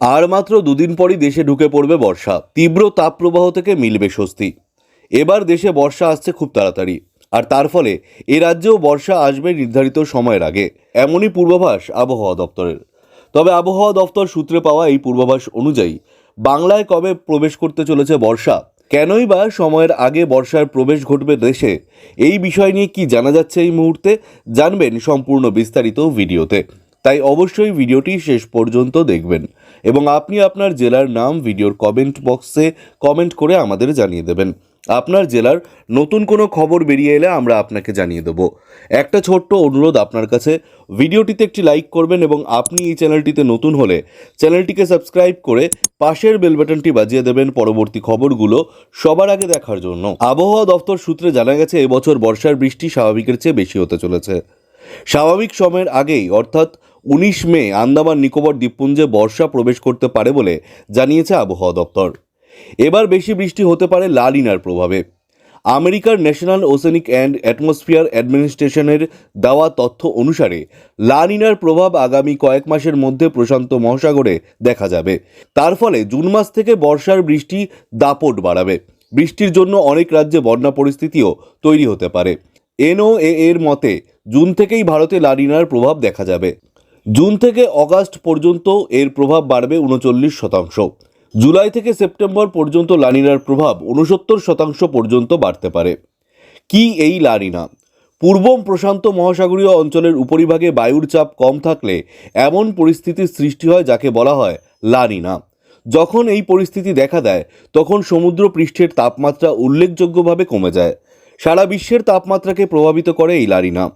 আর মাত্র দুদিন পরই দেশে ঢুকে পড়বে বর্ষা। তীব্র তাপপ্রবাহ থেকে মিলবে স্বস্তি। এবার দেশে বর্ষা আসছে খুব তাড়াতাড়ি। আর তার ফলে এ রাজ্যেও বর্ষা আসবে নির্ধারিত সময়ের আগে। এমনই পূর্বাভাস আবহাওয়া দপ্তরের। তবে আবহাওয়া দপ্তর সূত্রে পাওয়া এই পূর্বাভাস অনুযায়ী, বাংলায় কবে প্রবেশ করতে চলেছে বর্ষা? কেনই বা সময়ের আগে বর্ষার প্রবেশ ঘটবে দেশে? এই বিষয় নিয়ে কি জানা যাচ্ছে এই মুহূর্তে? জানবেন সম্পূর্ণ বিস্তারিত ভিডিওতে। তাই অবশ্যই ভিডিওটি শেষ পর্যন্ত দেখবেন। এবং আপনি আপনার জেলার নাম ভিডিওর কমেন্ট বক্সে কমেন্ট করে আমাদের জানিয়ে দেবেন। আপনার জেলার নতুন কোনো খবর বেরিয়ে এলে আমরা আপনাকে জানিয়ে দেবো। একটা ছোট্ট অনুরোধ আপনার কাছে। ভিডিওটিতে একটি লাইক করবেন এবং আপনি এই চ্যানেলটিতে নতুন হলে চ্যানেলটিকে সাবস্ক্রাইব করে পাশের বেল বাটনটি বাজিয়ে দেবেন পরবর্তী খবরগুলো সবার আগে দেখার জন্য। আবহাওয়া দপ্তর সূত্রে জানা গেছে, এবছর বর্ষার বৃষ্টি স্বাভাবিকের চেয়ে বেশি হতে চলেছে। স্বাভাবিক সময়ের আগেই, অর্থাৎ উনিশ মে আন্দামান নিকোবর দ্বীপপুঞ্জে বর্ষা প্রবেশ করতে পারে বলে জানিয়েছে আবহাওয়া দপ্তর। এবার বেশি বৃষ্টি হতে পারে লালিনার প্রভাবে। আমেরিকার ন্যাশনাল ওসেনিক অ্যান্ড অ্যাটমসফিয়ার অ্যাডমিনিস্ট্রেশনের দেওয়া তথ্য অনুসারে লানিনার প্রভাব আগামী কয়েক মাসের মধ্যে প্রশান্ত মহাসাগরে দেখা যাবে। তার ফলে জুন মাস থেকে বর্ষার বৃষ্টি দাপট বাড়াবে। বৃষ্টির জন্য অনেক রাজ্যে বন্যা পরিস্থিতিও তৈরি হতে পারে। এনওএ এর মতে, জুন থেকেই ভারতে লানিনার প্রভাব দেখা যাবে। জুন থেকে অগাস্ট পর্যন্ত এর প্রভাব বাড়বে উনচল্লিশ শতাংশ। জুলাই থেকে সেপ্টেম্বর পর্যন্ত লানিনার প্রভাব উনসত্তর শতাংশ পর্যন্ত বাড়তে পারে। কি এই লানিনা? পূর্ব প্রশান্ত মহাসাগরীয় অঞ্চলের উপরিভাগে বায়ুর চাপ কম থাকলে এমন পরিস্থিতির সৃষ্টি হয় যাকে বলা হয় লানিনা। যখন এই পরিস্থিতি দেখা দেয়, তখন সমুদ্র পৃষ্ঠের তাপমাত্রা উল্লেখযোগ্যভাবে কমে যায়। সারা বিশ্বের তাপমাত্রাকে প্রভাবিত করে এই লানিনা।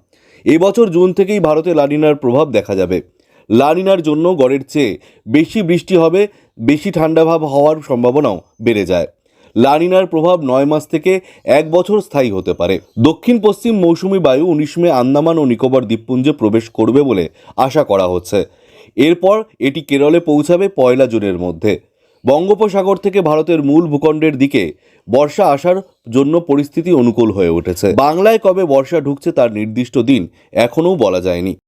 এবছর জুন থেকেই ভারতে লানিনার প্রভাব দেখা যাবে। লানিনার জন্য গড়ের চেয়ে বেশি বৃষ্টি হবে, বেশি ঠান্ডাভাব হওয়ার সম্ভাবনাও বেড়ে যায়। লানিনার প্রভাব নয় মাস থেকে এক বছর স্থায়ী হতে পারে। দক্ষিণ পশ্চিম মৌসুমি বায়ু উনিশ মে আন্দামান ও নিকোবর দ্বীপপুঞ্জে প্রবেশ করবে বলে আশা করা হচ্ছে। এরপর এটি কেরলে পৌঁছাবে পয়লা জুনের মধ্যে। বঙ্গোপসাগর থেকে ভারতের মূল ভূখণ্ডের দিকে বর্ষা আসার জন্য পরিস্থিতি অনুকূল হয়ে উঠেছে। বাংলায় কবে বর্ষা ঢুকছে তার নির্দিষ্ট দিন এখনও বলা যায়নি।